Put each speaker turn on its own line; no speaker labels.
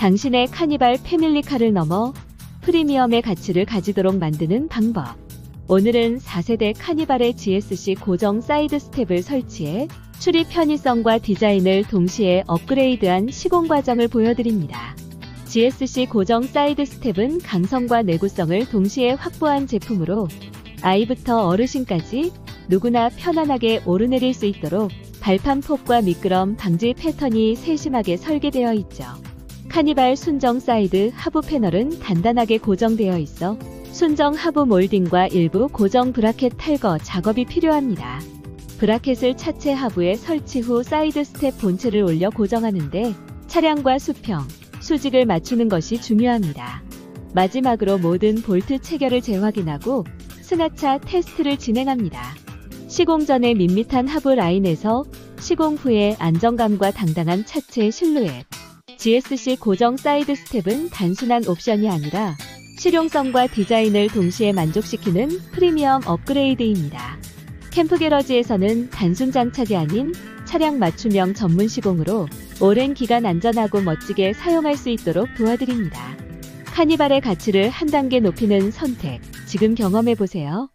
당신의 카니발 패밀리카를 넘어 프리미엄의 가치를 가지도록 만드는 방법. 오늘은 4세대 카니발의 GSC 고정 사이드 스텝을 설치해 출입 편의성과 디자인을 동시에 업그레이드한 시공 과정을 보여드립니다. GSC 고정 사이드 스텝은 강성과 내구성을 동시에 확보한 제품으로 아이부터 어르신까지 누구나 편안하게 오르내릴 수 있도록 발판 폭과 미끄럼 방지 패턴이 세심하게 설계되어 있죠. 카니발 순정 사이드 하부 패널은 단단하게 고정되어 있어 순정 하부 몰딩과 일부 고정 브라켓 탈거 작업이 필요합니다. 브라켓을 차체 하부에 설치 후 사이드 스텝 본체를 올려 고정하는데 차량과 수평, 수직을 맞추는 것이 중요합니다. 마지막으로 모든 볼트 체결을 재확인하고 승하차 테스트를 진행합니다. 시공 전에 밋밋한 하부 라인에서 시공 후에 안정감과 당당한 차체 실루엣. GSC 고정 사이드 스텝은 단순한 옵션이 아니라 실용성과 디자인을 동시에 만족시키는 프리미엄 업그레이드입니다. 캠프 게러지에서는 단순 장착이 아닌 차량 맞춤형 전문 시공으로 오랜 기간 안전하고 멋지게 사용할 수 있도록 도와드립니다. 카니발의 가치를 한 단계 높이는 선택, 지금 경험해 보세요.